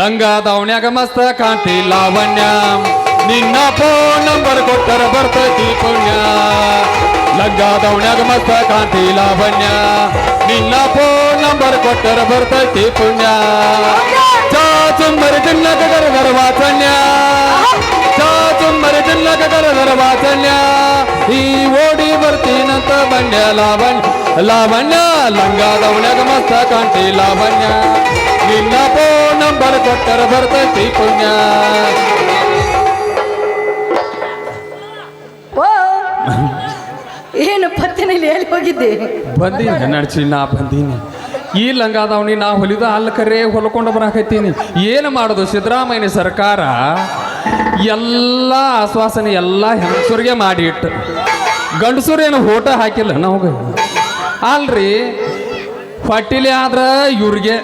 ಲಂಗ ದಾವಣ್ಯಾಗ ಮಸ್ತ ಕಾಂತಿ ಲಾವಣ್ಯ. ನಿನ್ನ ಫೋನ್ ನಂಬರ್ ಕೊಟ್ಟರ ಬರ್ತೈತಿ ಪುಣ್ಯ. ಲಂಗ ದಾವಣ್ಯಾಗ ಮಸ್ತ ಕಾಂತಿ ಲಾವಣ್ಯ. ನಿನ್ನ ಫೋನ್ ನಂಬರ್ ಕೊಟ್ಟರ ಬರ್ತೈತಿ ಪುಣ್ಯ. ಲಾವಣ್ಯ ಲಾವಣ್ಯ ಲಂಗಾದ ದಾವಣ್ಯಾಗ ಮಸ್ತ ಕಾಂತಿ ಲಾವಣ್ಯ. ನಿನ್ನ ಫೋನ್ ನಂಬರ್ ಕೊಟ್ಟರ ಬರ್ತೈತಿ ಪುಣ್ಯ. ಏನು ಪತ್ತಿನ ಎಲ್ಲಿ ಹೋಗಿದ್ದೆ? ಬಂದೀನಿ ನಡ್ಸಿ ನಾ ಬಂದೀನಿ. ಈ ಲಂಗಾದವನಿ ನಾ ಹೊಲಿದ ಅಲ್ಲ ಕರೆ ಹೊಲ್ಕೊಂಡು ಬರಾಕತ್ತೀನಿ. ಏನು ಮಾಡೋದು ಸಿದ್ದರಾಮಯ್ಯ ಸರ್ಕಾರ? ಎಲ್ಲ ಆಶ್ವಾಸನೆ ಎಲ್ಲ ಹೆಂಗಸರಿಗೆ ಮಾಡಿ ಇಟ್ಟು ಗಂಡಸರು ಏನು ಓಟ ಹಾಕಿಲ್ಲ ನಮಗೆ ಅಲ್ರಿ ಪಟ್ಟಿಲಿ ಆದ್ರೆ ಇವ್ರಿಗೆ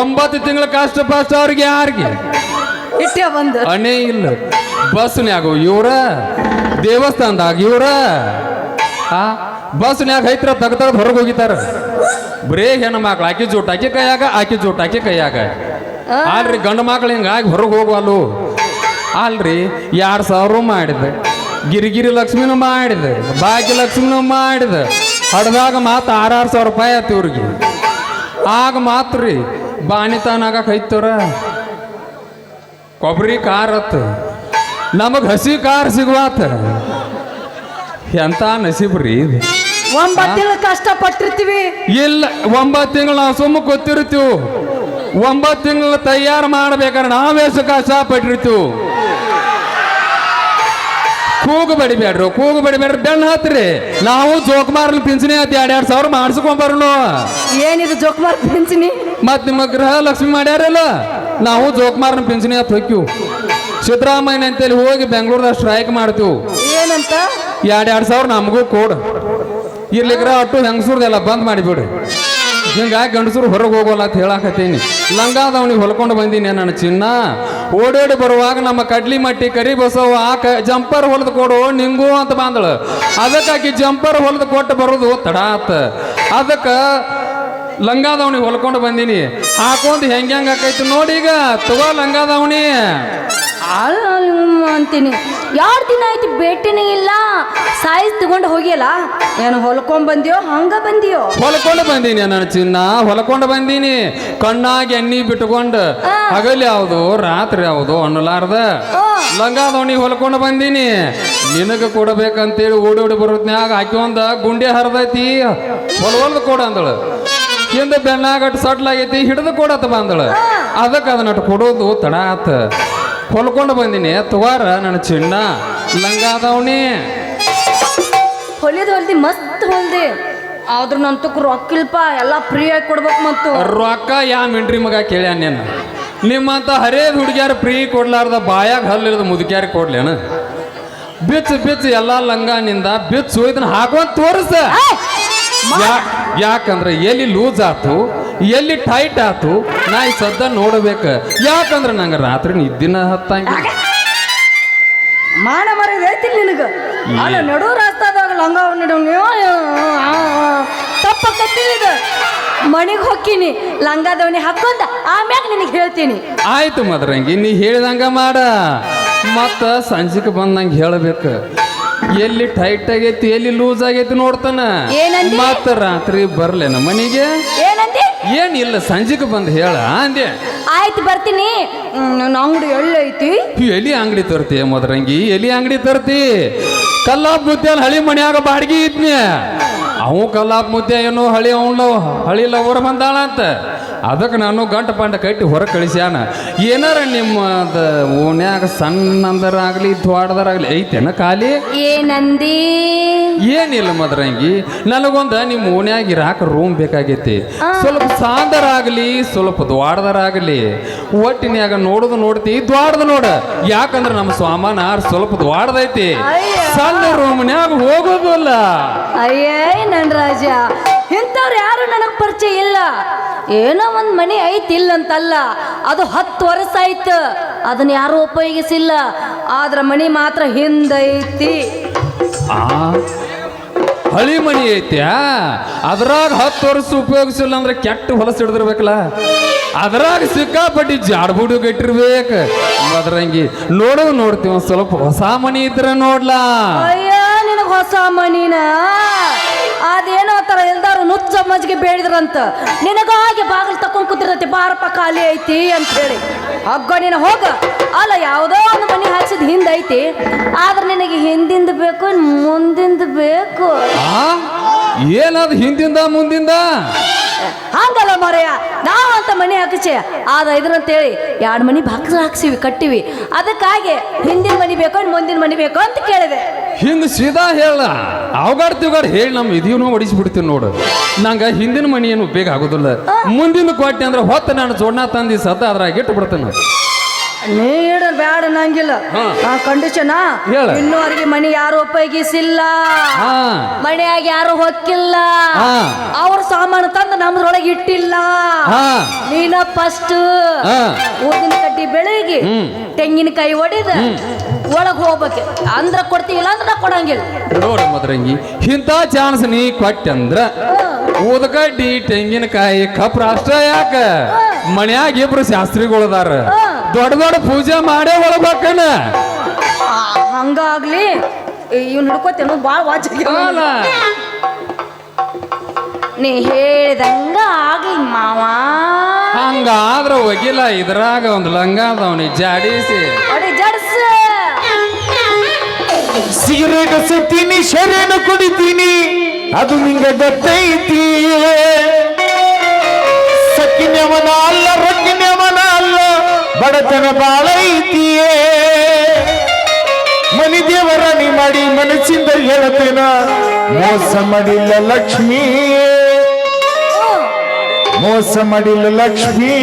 ಒಂಬತ್ತು ತಿಂಗಳ ಕಷ್ಟ ಪಷ್ಟ ಅವ್ರಿಗೆ ಯಾರಿಗೆ? ಅಣೆ ಇಲ್ಲ. ಬಸ್ನ್ಯಾಗ ಇವ್ರ ದೇವಸ್ಥಾನದಾಗ ಇವ್ರ ಆ ಬಸ್ನ್ಯಾಗ ಐತ್ರ ತೆಗ್ದ ಹೊರಗೆ ಹೋಗಿತಾರ. ಬರೇ ಹೆಣ್ಣು ಮಕ್ಳು ಆಕಿ ಜೋಟ್ ಕೈಯಾಗ ಆಕಿ ಜೋಟ್ ಹಾಕಿ ಕೈಯಾಗ. ಅಲ್ರಿ ಗಂಡು ಮಕ್ಳು ಹಿಂಗಾಗಿ ಹೊರಗೆ ಹೋಗುವಲ್ಲು. ಅಲ್ರಿ ಎರಡು ಸಾವಿರ ಮಾಡಿದೆ ಗಿರಿಗಿರಿ ಲಕ್ಷ್ಮಿನೂ ಮಾಡಿದೆ ಬಾಕಿ ಲಕ್ಷ್ಮಿನೂ ಮಾಡಿದೆ. ಹಡ್ದಾಗ ಮಾತು ಆರಾರು ಸಾವಿರ ರೂಪಾಯಿ ಆಯ್ತು ಇವ್ರಿಗೆ. ಆಗ ಮಾತ್ರ ರೀ ಬಾಣಿತಾನಾಗ ಕೈತವ್ರ ಕೊಬ್ಬರಿ ಕಾರ್ ಅತ್ತ ನಮಗ್ ಹಸಿ ಕಾರ್ ಸಿಗುವಾತ. ಎಂತ ನಸೀಬ್ರಿ ಇದು. ಒಂಬತ್ತು ತಿಂಗಳು ಕಷ್ಟಪಟ್ಟಿರ್ತೀವಿ. ಇಲ್ಲ ಒಂಬತ್ತು ತಿಂಗಳು ನಾವು ಸುಮ್ಮ ಗೊತ್ತಿರ್ತೀವಿ ಒಂಬತ್ತು ತಿಂಗಳು ತಯಾರು ಮಾಡ್ಬೇಕಾದ್ರೆ ನಾವೇಸು ಕಷ್ಟಪಟ್ಟಿರ್ತೀವಿ ಕೂಗು ಬಡಿಬೇಡ್ರು ಕೂಗು ಬಡಿಬೇಡ್ರಿ ಬೆಣ್ಣ ಹತ್ರಿ. ನಾವು ಜೋಕ್ಮಾರ್ನ ಪಿಂಚಣಿ ಹತ್ತಿ ಎರಡು ಎರಡು ಸಾವಿರ ಮಾಡಿಸ್ಕೊಂಬರ್ನು ಏನಿದು ಜೋಕುಮಾರ್ ಪಿಂಚಣಿ? ಮತ್ ನಿಮ್ಮ ಗೃಹ ಲಕ್ಷ್ಮಿ ಮಾಡ್ಯಾರಲ್ಲ? ನಾವು ಜೋಕುಮಾರ್ನ ಪಿಂಚಣಿ ಹತ್ತು ಹೊಕ್ಕಿವು. ಸಿದ್ದರಾಮಯ್ಯ ಅಂತೇಳಿ ಹೋಗಿ ಬೆಂಗಳೂರದಾಗ ಸ್ಟ್ರೈಕ್ ಮಾಡ್ತೀವಿ. ಏನಂತ? ಎರಡು ಎರಡು ಸಾವಿರ ನಮಗೂ ಕೊಡು. ಇರ್ಲಿಕ್ರ ಅಟ್ಟು ಹೆಂಗಸೂರ್ದೆಲ್ಲ ಬಂದ್ ಮಾಡಿಬಿಡು ಹಿಂಗಾಗಿ ಗಂಡಸರು ಹೊರಗೆ ಹೋಗೋಲ್ಲ ಅಂತ ಹೇಳಾಕತ್ತೀನಿ. ಲಂಗಾದವನಿಗೆ ಹೊಲ್ಕೊಂಡು ಬಂದೀನಿ ನನ್ನ ಚಿನ್ನ? ಓಡಾಡಿ ಬರುವಾಗ ನಮ್ಮ ಕಡ್ಲಿ ಮಟ್ಟಿ ಕರಿ ಬಸವ, ಆಕ ಜಂಪರ್ ಹೊಲ್ದು ಕೊಡು, ನಿಂಗು ಅಂತ ಬಂದಳು. ಅದಕ್ಕಾಗಿ ಜಂಪರ್ ಹೊಲ್ದು ಕೊಟ್ಟು ಬರೋದು ತಡಾತ್. ಅದಕ್ಕೆ ಲಂಗಾದವನಿಗೆ ಹೊಲ್ಕೊಂಡು ಬಂದೀನಿ. ಹಾಕೊಂಡು ಹೆಂಗೆ ಹೆಂಗೆ ಆಕೈತಿ ನೋಡಿ ಈಗ. ತಗೋ ಲಂಗಾದವನಿ. ಹ್ಮ್ ಅಂತೀನಿ. ಎರಡು ದಿನ ಆಯ್ತು ಭೇಟಿನೇ ಇಲ್ಲ? ಸಾಯಿಸ್ ತಗೊಂಡು ಹೋಗಿಯಲ್ಲ? ಏನು ಹೊಲ್ಕೊಂಡ್ ಬಂದಿಯೋ? ಹಂಗ ಬಂದಿಯೋ? ಹೊಲ್ಕೊಂಡು ಬಂದೀನಿ ನನ್ನ ಚಿನ್ನ ಹೊಲ್ಕೊಂಡು ಬಂದೀನಿ. ಕಣ್ಣಾಗಿ ಎಣ್ಣಿ ಬಿಟ್ಕೊಂಡು ಹಗಲ್ ಯಾವುದು ರಾತ್ರಿ ಯಾವುದು ಅನ್ನಲಾರ್ದ. ಲಂಗಾದವಣಿ ಹೊಲ್ಕೊಂಡು ಬಂದೀನಿ. ನಿನಗೆ ಕೊಡಬೇಕಂತೇಳಿ ಓಡಿ ಓಡಿ ಬರೋದ್ನ್ಯಾಗ ಆಕಿ ಒಂದ ಗುಂಡೆ ಹರಿದೈತಿ. ಹೊಲ ಹೊಲ್ದು ಕೊಡ ಅಂದಳು. ಹಿಂದೆ ಬೆನ್ನಾಗಟ್ಟು ಸಟ್ಲಾಗೈತಿ ಹಿಡಿದು ಕೊಡತ್ತ ಬಂದಳು. ಅದಕ್ಕೆ ಅದನ್ನಟ್ಟು ಕೊಡೋದು ತಡ ಆತ. ಹೊಲ್ಕೊಂಡು ಬಂದೀನಿ. ತಗೋರ ನನ್ನ ಚಿನ್ನ. ಅದಾವಣಿ ಹೊಲಿದ್ ಹೊಲ್ದಿ ಮಸ್ತ್ ಹೊಲ್ದಿ. ಆದ್ರ ನಂತಕ್ ರೊಕ್ಕಿಲ್ಪ ಎಲ್ಲ ಫ್ರೀ ಆಗಿ ಕೊಡ್ಬೇಕು ಮತ್ತು. ರೊಕ್ಕ ಯಾ ಮಿಂಡ್ರಿ ಮಗ ಕೇಳ್ಯಾ ನೀನು ನಿಮ್ಮಂತ ಹರೇದ್ ಹುಡುಗ್ಯಾರ ಫ್ರೀ ಕೊಡ್ಲಾರ್ದ ಬಾಯಾಗ ಹಲ್ಲಿರದ ಮುದುಕ್ಯಾರ ಕೊಡ್ಲೇನ? ಬಿಚ್ಚು ಬಿಚ್ಚು ಎಲ್ಲಾ ಲಂಗಾನಿಂದ ಬಿಚ್ಚು ಇದನ್ನ ಹಾಕೋ ತೋರಿಸ. ಯಾಕಂದ್ರೆ ಎಲ್ಲಿ ಲೂಸ್ ಆತು? ಎಲ್ಲಿ ಟೈಟ್ ಆತು ನಾ ಈ ಸದ್ದ ನೋಡ್ಬೇಕ. ಯಾಕಂದ್ರೆ ನಂಗೆ ರಾತ್ರಿ ನಿದ್ದಿನ ಹತ್ತ ಮಾನ ಮರ್ಯಾದೆ ನಿನಗ. ಅಲ್ಲ ನಡು ರಸ್ತಾದಾಗ ಲಂಗ ನಡು ತಪ್ಪಕತ್ತಿದ ಮಣಿಗೆ ಹೊಕ್ಕಿನಿ ಲಂಗದವನಿ ಹಾಕೊಂಡ ಆಮ್ಯಾಗ ನಿನಗೆ ಹೇಳ್ತೀನಿ. ಆಯ್ತು ಮದ್ರಂಗಿ ನೀ ಹೇಳ್ದಂಗ ಮಾಡ. ಮತ್ತ ಸಂಜೆಗೆ ಬಂದಂಗೆ ಹೇಳ್ಬೇಕು. ಎಲ್ಲಿ ಟೈಟ್ ಆಗೈತಿ ಎಲ್ಲಿ ಲೂಸ್ ಆಗೈತಿ ನೋಡ್ತಾನ. ಏನಂದಿ? ಮತ್ತ ರಾತ್ರಿ ಬರ್ಲೇನ ಮನಿಗೆ? ಏನಂದಿ? ಏನಿಲ್ಲ ಸಂಜೆಗೆ ಬಂದು ಹೇಳ ಅಂದೆ. ಆಯ್ತು ಬರ್ತೀನಿ. ನನ್ನ ಅಂಗಡಿ ಎಲ್ಲೈತಿ ಎಲಿ ಅಂಗಡಿ ತರ್ತಿ ಮದರಂಗಿ? ಎಲಿ ಅಂಗಡಿ ತರ್ತಿ? ಕಲ್ಲಾಪ್ ಮುದ್ದೆ ಹಳಿ ಮನ್ಯಾಗ ಬಾಡಿಗೆ ಇದ್ನಿ. ಅವು ಕಲ್ಲಾಪ್ ಮುದ್ದೆ ಏನೋ ಹಳಿ ಅವನು ಹಳಿ ಲವರ್ ಬಂದಾಳ ಅಂತ. ಅದಕ್ಕೆ ನಾನು ಗಂಟು ಪಂಟ ಕಟ್ಟಿ ಹೊರ ಕಳಿಸ್ಯಾನ. ಏನಾರ ನಿಮ್ಮ ಓಣ್ಯಾಗ ಸಣ್ಣಂದರಾಗ್ಲಿ ದ್ವಾಡದರಾಗ್ಲಿ ಐತೇನ ಖಾಲಿ? ಏನಂದಿ? ಏನಿಲ್ಲ ಮದ್ರಂಗಿ. ನನಗೊಂದ ನಿಮ್ಮ ಓನ್ಯಾಗ ಇರಾಕ ರೂಮ್ ಬೇಕಾಗೈತಿ. ಸ್ವಲ್ಪ ಸಾಂದರಾಗ್ಲಿ ಸ್ವಲ್ಪ ದ್ವಾಡದರಾಗ್ಲಿ ಒಟ್ಟಿನ್ಯಾಗ ನೋಡುದು ನೋಡ್ತಿ ದ್ವಾಡದ ನೋಡ. ಯಾಕಂದ್ರ ನಮ್ಮ ಸ್ವಾಮನ ಸ್ವಲ್ಪ ದ್ವಾಡದೈತಿ. ಸಣ್ಣ ರೂಮ್ನ್ಯಾಗ ಹೋಗೋದಿಲ್ಲ. ಅಯ್ಯೇ ನನ್ ರಾಜ ಇಂಥವ್ರು ಯಾರು ನನಗೆ ಪರಿಚಯ ಇಲ್ಲ? ಏನೋ ಒಂದು ಮನೆ ಐತಿ ಇಲ್ಲಂತಲ್ಲ. ಅದು ಹತ್ತು ವರ್ಷ ಆಯ್ತು. ಅದನ್ನ ಯಾರು ಉಪಯೋಗಿಸಿಲ್ಲ. ಆದ್ರ ಮನಿ ಮಾತ್ರ ಹಿಂದೈತಿ. ಆ ಹಳಿ ಮನಿ ಐತ್ಯಾ? ಅದ್ರಾಗ ಹತ್ತು ವರ್ಷ ಉಪಯೋಗಿಸಿಲ್ಲ ಅಂದ್ರೆ ಕೆಟ್ಟ ಹೊಲಸು ಹಿಡಿದಿರ್ಬೇಕಲ್ಲ. ಅದ್ರಾಗ ಸಿಕ್ಕಾಪಟ್ಟಿ ಜಾಡ್ಬುಡು ಗಟ್ಟಿರ್ಬೇಕು ಅದ್ರಂಗಿ ನೋಡು ನೋಡ್ತೀವಿ ಒಂದ್ ಸ್ವಲ್ಪ ಹೊಸ ಮನಿ ಇದ್ರ ನೋಡ್ಲಾ. ಅಯ್ಯೋ ನಿನಗೆ ಹೊಸ ಮನಿನ? ಅದೇನೋ ತರ ಎಲ್ದಾರು ನುಚ್ಚ ಮಜ್ಜಿಗೆ ಬೇಡಿದ್ರಂತ. ನಿನಗಾಗಿ ಬಾಗಿಲು ತಕೊಂಡ್ ಕೂತಿರತ್ತೆ ಬಾರಪ್ಪ ಖಾಲಿ ಐತಿ ಅಂತ ಹೇಳಿ ಅಗ್ಗ ನೀನು ಹೋಗ. ಅಲ್ಲ ಯಾವುದೋ ಒಂದು ಮನಿ ಹಾಕ್ಸಿದ್ ಹಿಂದೈತಿ. ಐತಿ ಆದ್ರೆ ನಿನಗೆ ಹಿಂದಿಂದ ಬೇಕು ಮುಂದಿಂದ ಬೇಕು. ಆ? ಏನದು ಹಿಂದಿಂದ ಮುಂದಿಂದ? ಹಂಗಲ್ಲ ಮರೆಯ ನಾವಂತ ಮನೆ ಹಾಕಿಸಿ. ಆದ ಇದ್ರಂತೇಳಿ ಎರಡು ಮನೆ ಬಾಕ್ಸ್ ಹಾಕ್ಸಿವಿ ಕಟ್ಟಿವಿ. ಅದಕ್ಕಾಗಿ ಹಿಂದಿನ ಮನಿ ಬೇಕು ಮುಂದಿನ ಮನಿ ಬೇಕು ಅಂತ ಕೇಳಿದೆ. ಹಿಂಗ ಸೀದಾ ಹೇಳ ಅವಗಾಡ್ ತಿವ್ಗಾಡ್ ಹೇಳಿ ನಮ್ಮ ಇದೀವನು ಹೊಡಿಸ್ಬಿಡ್ತೀನಿ ನೋಡು. ನಂಗೆ ಹಿಂದಿನ ಮನಿ ಏನು ಉಪಯೋಗ ಆಗೋದಿಲ್ಲ ಮುಂದಿನ ಕೊಟ್ಟೆ ಅಂದ್ರೆ ಹೊತ್ತ ನಾನು ಜೋಡ್ನ ತಂದಿ ಸದ್ದ ಅದ್ರಾಗ ಇಟ್ಟು ಬಿಡ್ತೇನೆ ನೀ ಹೇಳ ಬ್ಯಾಡ ನಂಗಿಲ್ಲ. ಆ ಕಂಡೀಷನ್ ಇನ್ನು ಇನ್ನೂವರೆಗೆ ಮನೆ ಯಾರು ಉಪಯೋಗಿಸಿಲ್ಲ ಹಾ. ಮನೆಯಾಗ ಯಾರು ಹೊಕ್ಕಿಲ್ಲ. ಹಾ. ಅವ್ರ ಸಾಮಾನು ತಂದು ನಮ್ದ್ರೊಳಗೆ ಇಟ್ಟಿಲ್ಲ. ಹಾ. ನೀನ ಫಸ್ಟ್ ಹಾ. ಊದಿನ ಕಡ್ಡಿ ಬೆಳಗಿ. ತೆಂಗಿನಕಾಯಿ ಒಡೆದ ಒಳಗ್ ಹೋಗ್ಬೇಕು. ಅಂದ್ರ ಕೊಡ್ತೀವಿಲ್ಲ ಅಂದ್ರೆ ನಾ ಕೊಡಂಗಿಲ್ಲ. ನೋಡಿ ಮದ್ರಂಗಿ ಇಂಥ ಚಾನ್ಸ್ ನೀ ಕೊಟ್ಟಂದ್ರ ಊದಗಡ್ಡಿ ತೆಂಗಿನಕಾಯಿ ಕಪ್ರ ಅಷ್ಟ ಯಾಕ ಮನ್ಯಾಗ ಇಬ್ರು ಶಾಸ್ತ್ರಿಗಳದಾರ. ದೊಡ್ಡ ದೊಡ್ಡ ಪೂಜೆ ಮಾಡೇ ಒಳಬೇಕನ ಆ, ಹಂಗಾಗ್ಲಿ ಇವ್ನು ಹಿಡ್ಕೋತೇನು ಭಾಳ ವಾಚ್. ನೀ ಹೇಳಿದಂಗ ಆಗ್ಲಿ ಮಾವ. ಹಂಗಾದ್ರ ಒಗಿಲ್ಲ ಇದ್ರಾಗ ಒಂದು ಲಂಗ ಅದಾವನಿ ಜಾಡಿಸಿ. ಅಡಿ ಜಡ್ಸ. ಸುತ್ತೀನಿ ಶರೇನು ಕುಡಿತೀನಿ ಅದು ನಿಂಗೆ ಗೊತ್ತೈತಿ ಸಕ್ಕಿನವನ ಅಲ್ಲ ಅಲ್ಲ ಬಡತನ ಬಾಳೈತಿಯೇ ಮನಿ ದೇವರ ನೀ ಮಾಡಿ ಮನಸ್ಸಿಂದ ಹೇಳತೇನ? ಮೋಸ ಮಾಡಿಲ್ಲ ಲಕ್ಷ್ಮೀ ಮೋಸ ಮಾಡಿಲ್ಲ ಲಕ್ಷ್ಮೀ.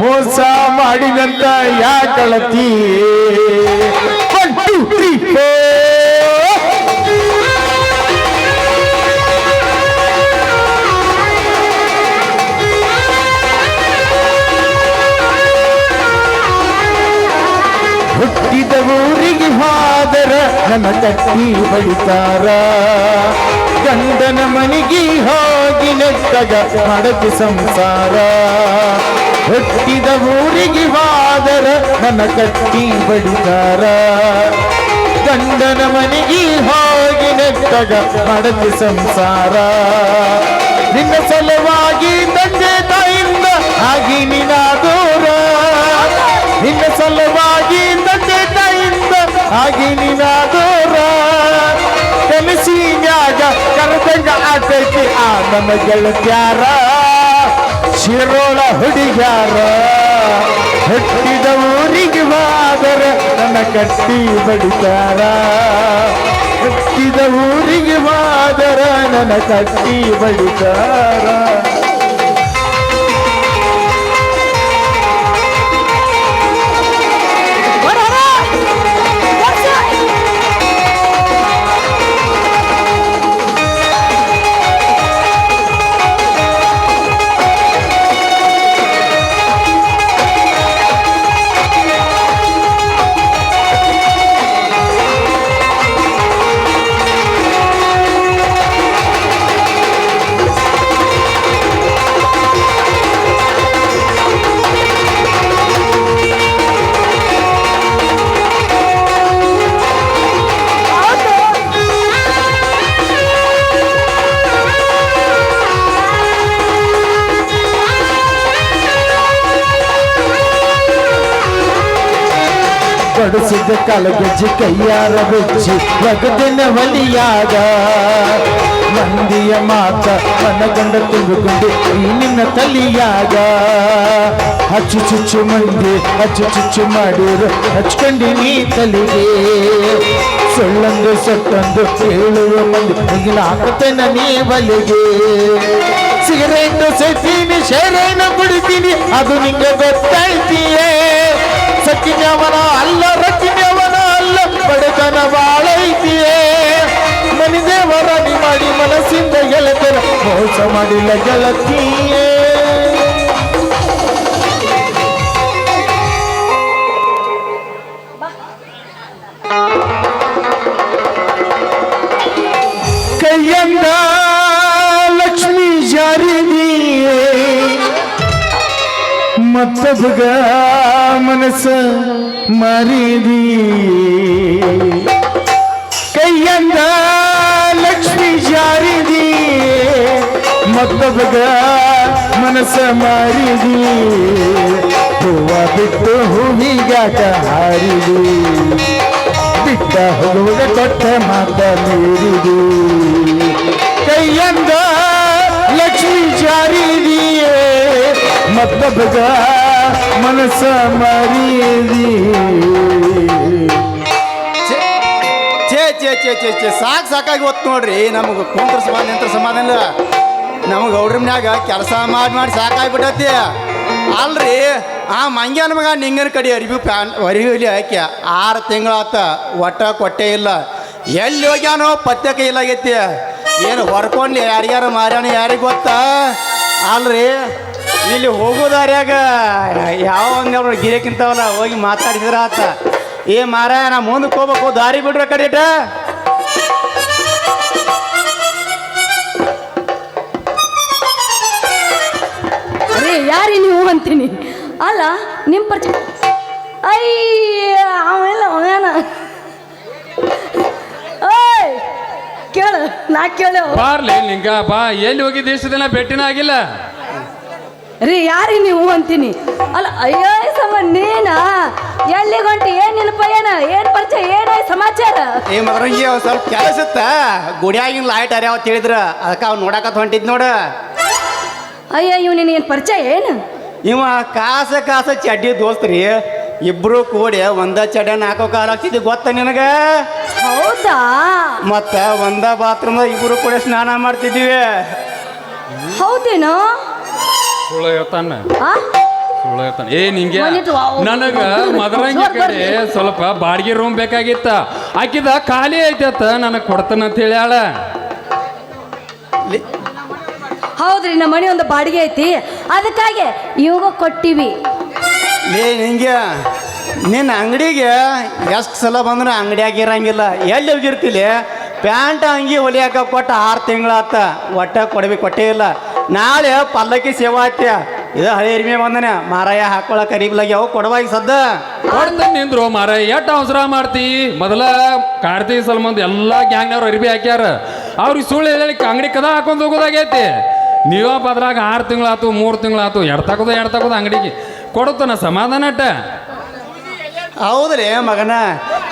ಮೋಸ ಮಾಡಿದಂತ ಯಾಕಳತಿ One, two, three, ನನ್ನ ಕಟ್ಟಿ ಬಡಿತಾರ? ಗಂಡನ ಮನೆಗೆ ಹೋಗಿ ನೆಟ್ಟಗ ಮಾಡತಿ ಸಂಸಾರ. ಹುಟ್ಟಿದ ಊರಿಗೆ ಹಾದರ ನನ್ನ ಕಟ್ಟಿ ಬಡಿತಾರ? ಗಂಡನ ಮನೆಗೆ ಹೋಗಿ ನೆಟ್ಟಗ ಮಾಡತಿ ಸಂಸಾರ. ನಿನ್ನ ಸಲುವಾಗಿ ತಂದೆ ತಾಯಿಂದ ಆಗಿ ನಿನ್ನ ದೂರ. ನಿನ್ನ ಸಲುವಾಗಿ ತಾಯಿಂದ ಆಗಿ ನಿನ್ನ ದೂರ ಕನಸಿನ್ಯಾಗ ಕರೆದಂಗ ಆಟೈತಿ ಆ ನಮ್ಮ ಗೆಳತ್ಯಾರ ಶಿರೋಳ ಹುಡುಗ್ಯಾರ, ಹುಟ್ಟಿದ ಊರಿಗೆ ಬಾದರ ನನ್ನ ಕಟ್ಟಿ ಬಡಿತಾರ. ಹುಟ್ಟಿದ ಊರಿಗೆ ಬಾದರ ನನ್ನ ಕಟ್ಟಿ ಬಡಿತಾರ. ಬಡಿಸಿದ ಕಲಗಜ್ಜಿ ಕೈಯಾರ ಬೆಚ್ಚಿ ಒಗದಿನ ಬಲಿಯಾದ ಮಂದಿಯ ಮಾತ ಮನಗಂಡ ತುಂಬಿಕೊಂಡು ಈ ನಿನ್ನ ತಲಿಯಾಗ ಹಚ್ಚು ಚುಚ್ಚು ಮಂದಿ, ಹಚ್ಚು ಚುಚ್ಚು ಮಾಡಿರು, ಹಚ್ಕೊಂಡಿ ನೀ ತಲಿಗೆ. ಸೊಳ್ಳಂದು, ಸೊಟ್ಟಂದು ಕೇಳುವ ಮಂದಿ, ಮುಗಿಲ ಹಾಕುತ್ತೇನ ನೀ ಬಲಿಗೆ. ಸಿಗರೇಟ್ ಸೇತೀನಿ ಶೇರೇನ ಕುಡಿತೀನಿ, ಅದು ನಿಂಗೆ ಗೊತ್ತೈತಿಯೇ ಸಕ್ಕಿನವನ ಅಲ್ಲ ರಕ್ಕಿನವನ ಅಲ್ಲ ಬಡತನ ಬಾಳೈತಿಯೇ ಮನಿ ದೇವರ ನೀ ಮಾಡಿ ಮನಸ್ಸಿಂದ ಗೆಳತನ ಮೋಸ ಮಾಡಿಲ್ಲ ಗೆಳತಿಯೇ ಮತ್ತೊಬ್ಬಗ ಮನಸ್ಸ ಮರಿದಿ ಕೈಯಂದ ಲಕ್ಷ್ಮಿ ಜಾರಿದಿ ಮತ್ತೊಬ್ಬಗ ಮನಸ್ಸ ಮಾರಿದಿ ಹೂವ ಬಿಟ್ಟು ಹೂವಿಗಾಟ ಹಾರಿದಿ ಬಿಟ್ಟ ಹೋಗುವ ಕೊಟ್ಟ ಮಾತ ಮೀರಿದಿ ಕೈಯಂದ ಲಕ್ಷ್ಮಿ ಜಾರಿದಿಯೇ ಮತ್ತೊಬ್ಬಗ ಮನಸ್ಸ ಮರೀದಿ ಚೇ ಚೇ ಚೇ ಚೇ ಚೇ ಸಾಕು ಸಾಕಾಗಿ ಹೊತ್ತು ನೋಡ್ರಿ. ನಮಗೆ ಕುಂತ್ರ ಸಮಾಧಾನ ನಿಂತ್ರ ಸಮಾಧಾನ ಇಲ್ಲ ನಮಗೆ ಮನ್ಯಾಗ ಕೆಲಸ ಮಾಡಿ ಮಾಡಿ ಸಾಕಾಗ್ಬಿಟ್ಟತಿ. ಅಲ್ರಿ, ಆ ಮಂಗ್ಯಾನ ಮಗ ನಿಂಗನ ಕಡೆ ಅರಿವಿ ಪ್ಯಾನ್ ಅರಿವಿಲಿ ಹಾಕಿ ಆರು ತಿಂಗಳಾತ ಒಟ್ಟ ಕೊಟ್ಟೆ ಇಲ್ಲ. ಎಲ್ಲಿ ಹೋಗ್ಯಾನೋ ಪತ್ತೆ ಇಲ್ಲ ಆಗೈತಿ ಏನು ಹೊರ್ಕೊಂಡು ಯಾರ್ಯಾರು ಮಾರ್ಯಾನ ಯಾರಿಗೆ ಗೊತ್ತಾ? ಅಲ್ರಿ ಇಲ್ಲಿ ಹೋಗೋದಾರ್ಯಾಗ ಯಾವ ಒಂದೆರಡು ಗಿರಕ್ಕಿಂತವಲ್ಲ ಹೋಗಿ ಮಾತಾಡಿದ್ರ ಆತ. ಏ ಮಾರ ನಾ ಮುಂದಕ್ಕೆ ಹೋಗ್ಬೇಕು ದಾರಿ ಬಿಡ್ರ ಕಡೆಟ. ಅರೇ ಯಾರಿ ನೀವು ಅಂತೀನಿ? ಅಲ್ಲ ನಿಮ್ಮ ಪರಿಚಯ ಅಯ್ಯ ಅವೆಲ್ಲ ಅವೇನ ಓಯ್ ಕೇಳು ನಾ ಕೇಳು. ಬಾರ್ಲಿ ನಿಂಗ ಬಾ ಎಲ್ಲಿ ಹೋಗಿ ದೇಶದನ್ನ ದಿನ ಭೇಟಿನ ಆಗಿಲ್ಲ? ರೀ ಯಾರಿ ನೀವು ಅಂತೀನಿ? ಅಲ್ಲ ಅಯ್ಯೋ ಸಮ ನೀನಾ? ಎಲ್ಲಿ ಹೊಂಟಿ ಏನ್ ನೆನಪ ಏನ? ಏನ್ ಪರಿಚಯ ಏನಾಯ್ ಸಮಾಚಾರ? ಏ ಮದ್ರಂಗಿ ಒಂದ್ ಸ್ವಲ್ಪ ಕೆಲಸ ಇತ್ತ? ಗುಡಿಯಾಗಿನ ಲೈಟ್ ಅರ್ಯಾವ ತಿಳಿದ್ರ. ಅದಕ್ಕೆ ಅವ್ ನೋಡಕತ್ ಹೊಂಟಿದ್ ನೋಡ. ಅಯ್ಯೋ ಇವ್ ನಿನಗೇನ್ ಪರಿಚಯ ಏನು? ಇವ ಕಾಸ ಕಾಸ ಚಡ್ಡಿ ದೋಸ್ತ್ರಿ ಇಬ್ರು ಕೂಡಿ ಒಂದ ಚಡ್ಡ ಹಾಕೋ ಕಾಲ ಆಗ್ತಿದ್ವಿ ಗೊತ್ತ ನಿನಗ? ಹೌದಾ? ಮತ್ತ ಒಂದ ಬಾತ್ರೂಮ್ ಇಬ್ರು ಕೂಡ ಸ್ನಾನ ಮಾಡ್ತಿದ್ದೀವಿ. ಹೌದೇನೋ? ಸುಳ್ಳು ಹೇಳ್ತಾನ ಆ? ಸುಳ್ಳು ಹೇಳ್ತಾನ ಏ ನಿಂಗೆ ನನಗೆ ವಾ- ನನಗ ಮದರಂಗಿ ಕಡೆ ಸ್ವಲ್ಪ ಬಾಡಿಗೆ ರೂಮ್ ಬೇಕಾಗಿತ್ತ. ಆಕಿದ ಖಾಲಿ ಐತತ್ತ ನನಗೆ ಕೊಡ್ತಾನ ಅಂತ ಹೇಳ್ಯಾಳ ಹೌದ್ರಿ ನಮ್ಮ ಮನೆ ಒಂದು ಬಾಡಿಗೆ ಐತಿ. ಅದಕ್ಕಾಗಿ ಇವಾಗ ಕೊಟ್ಟಿವಿ. ಲೇ ನಿಂಗೆ ನಿನ್ನ ಅಂಗಡಿಗೆ ಎಷ್ಟು ಸಲ ಬಂದ್ರೆ ಅಂಗಡಿಯಾಗ ಇರಂಗಿಲ್ಲ ಎಲ್ಲಿ ಹೋಗಿರ್ತಿಲಿ? ಪ್ಯಾಂಟ್ ಅಂಗಿ ಹೊಲಿಯಾಕ ಕೊಟ್ಟ ಆರು ತಿಂಗಳಾತ. ಒಟ್ಟ ಕೊಡಬೇಕು ಕೊಟ್ಟೇ ಇಲ್ಲ. ನಾಳೆ ಪಲ್ಲಕ್ಕಿ ಸೇವಾ ಆತ್ಯ ಇದು ಹಳೆ ಎರಿಮೆ ಬಂದನೆ. ಮಾರಾಯ ಹಾಕೊಳಕ್ ಕರಿಬ್ಲಾಗಿ ಅವು ಕೊಡವಾಗಿ ಸದ್ದ. ಕೊಡ್ತಾನೆ ನಿಂದ್ರು ಮಾರಾಯ ಎಟ್ಟ ಅವಸರ ಮಾಡ್ತಿ? ಮೊದಲ ಕಾರ್ತಿ ಸಲ್ಮಂದ್ ಎಲ್ಲಾ ಗ್ಯಾಂಗ್ನವ್ರು ಅರಿಬಿ ಹಾಕ್ಯಾರ. ಅವ್ರಿಗೆ ಸುಳ್ಳು ಹೇಳಿ ಅಂಗಡಿ ಕದ ಹಾಕೊಂಡು ಹೋಗೋದಾಗೈತಿ. ನೀವಪ್ಪ ಅದ್ರಾಗ ಆರು ತಿಂಗಳಾತು ಮೂರು ತಿಂಗಳಾತು ಎಡ್ ತಗೋದು ಎಡ್ ತಗೋದು ಅಂಗಡಿಗೆ. ಕೊಡುತ್ತಾನ ಸಮಾಧಾನ ಅಟ್ಟ? ಹೌದ್ರಿ ಮಗನ.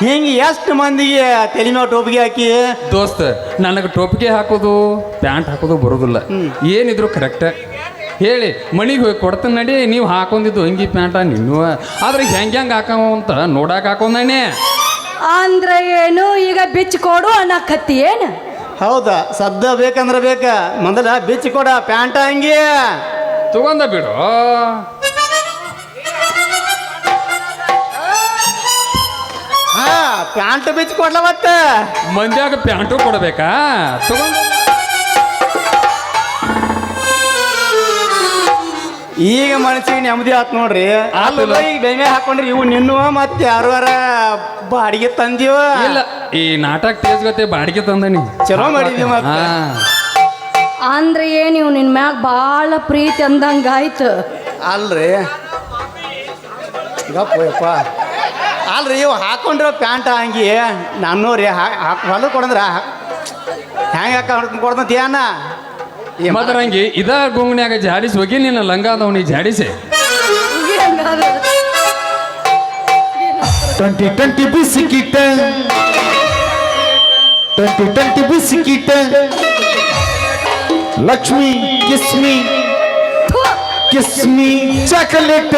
ಹಿಂಗೆ ಎಷ್ಟು ಮಂದಿಗೆ ತಲೆ ಮೇಲೆ ಟೋಪಿಗೆ ಹಾಕಿ? ದೋಸ್ತ ನನಗೆ ಟೋಪಿಗೆ ಹಾಕೋದು ಪ್ಯಾಂಟ್ ಹಾಕೋದು ಬರೋದಿಲ್ಲ. ಏನಿದ್ರು ಕರೆಕ್ಟ್ ಹೇಳಿ ಮಣಿಗೆ ಹೋಗಿ ಕೊಡ್ತಾನೆ ನಡಿ ನೀವು ಹಾಕೊಂಡಿದ್ದು ಹಂಗಿ ಪ್ಯಾಂಟ ನಿನ್ನೂ. ಆದ್ರೆ ಹೆಂಗೆ ಹೆಂಗೆ ಹಾಕವ ಅಂತ ನೋಡಕ್ಕೆ ಹಾಕೊಂಡಾನೆ ಅಂದ್ರೆ ಏನು? ಈಗ ಬಿಚ್ಚಿ ಕೊಡು ಅನ್ನಕತ್ತಿ ಏನು? ಹೌದಾ? ಸದ್ದ ಬೇಕಂದ್ರೆ ಬೇಕಾ. ಮೊದಲ ಬಿಚ್ಚಿ ಕೊಡ ಪ್ಯಾಂಟ ಅಂಗಿ. ತಗೊಂಡ ಬಿಡು. ಪ್ಯಾಂಟ್ ಬಿಚ್ಚಿ ಕೊಡ್ಲ ಮತ್ತ? ಮಂದ್ಯಾಗ ಪ್ಯಾಂಟು ಕೊಡಬೇಕಾ? ತಗೊಂಡ ಈಗ ಮನಸ್ಸಿಗೆ ನೆಮ್ಮದಿ ಆತ್ ನೋಡ್ರಿ. ಅಲ್ಲ ಈಗ ಬೆಂಗೆ ಹಾಕೊಂಡ್ರಿ ಇವು ನಿನ್ನುವ ಮತ್ತೆ ಯಾರ ಬಾಡಿಗೆ ತಂದಿವ. ಇಲ್ಲ ಈ ನಾಟಕ ತೇಜ್ ಗತೆ ಬಾಡಿಗೆ ತಂದನಿ. ಚಲೋ ಮಾಡಿದ್ವಿ ಮತ್ತೆ. ಅಂದ್ರೆ ಏನು ಇವ್ ನಿನ್ ಮ್ಯಾಗ ಭಾಳ ಪ್ರೀತಿ ಅಂದಂಗ ಆಯ್ತು. ಅಲ್ರಿ. ಗಪ್ಪ ಅಲ್ರಿ ಇವು ಹಾಕೊಂಡ್ರ ಪ್ಯಾಂಟ್ ಹಂಗಿ ನಾನು ರೀ ಹೊಲ ಕೊಡಂದ್ರ ಹೆಂಗೆ ಹಾಕ ಕೊಡ್ತಂತ ಏನ ಮದರಂಗಿ ಇದ ಗುಂಗ್ನ್ಯಾಗ ಜಾಡಿಸಿ ಹೋಗಿ ನಿನ್ನ ಲಂಗಾದವನಿ ಜಾಡಿಸಿ. Twenty twenty biscuit twenty twenty biscuit Lakshmi kiss me kiss me chocolate.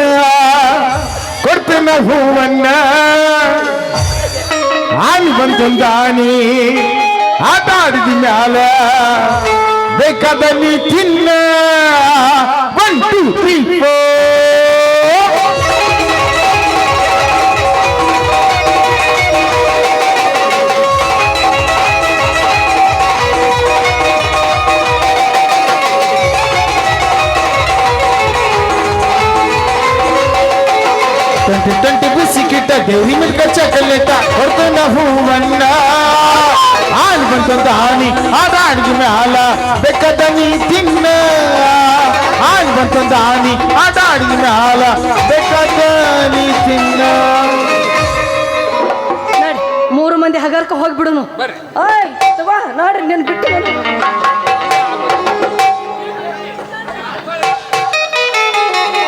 ಕೊಡ್ತೇನೆ ಹೂವನ್ನ ಆನಿ ಬಂತಂದ ಆನಿ ಆಟ ಆಡಿದ ಮ್ಯಾಲ ಬೇಕಾದ ನೀ ತಿನ್ನ one two three four twenty twenty biscuit Dairy Milk chocolate ಹೊಡ್ಕೊಂಡ ಹೂವನ್ನ ಹಾಲು ಬಂತಂತ ಹಾನಿ ಆದ ಅಡಿಗೆ ಮ್ಯಾಲ ಬೆಕ್ಕದ ನೀ ತಿನ್ನ ಆನಿ ಬಂತಂದ ಹಾನಿ ಆಟ ಆಡಿದ ಮ್ಯಾಲ ಬೇಕಾದ ನೀ ತಿನ್ನ ಮೂರು ಮಂದಿ ಹಗರ್ಕ ಹೋಗ್ಬಿಡುನು. ನೋಡ್ರಿ ನೀನು ಬಿಟ್ಟು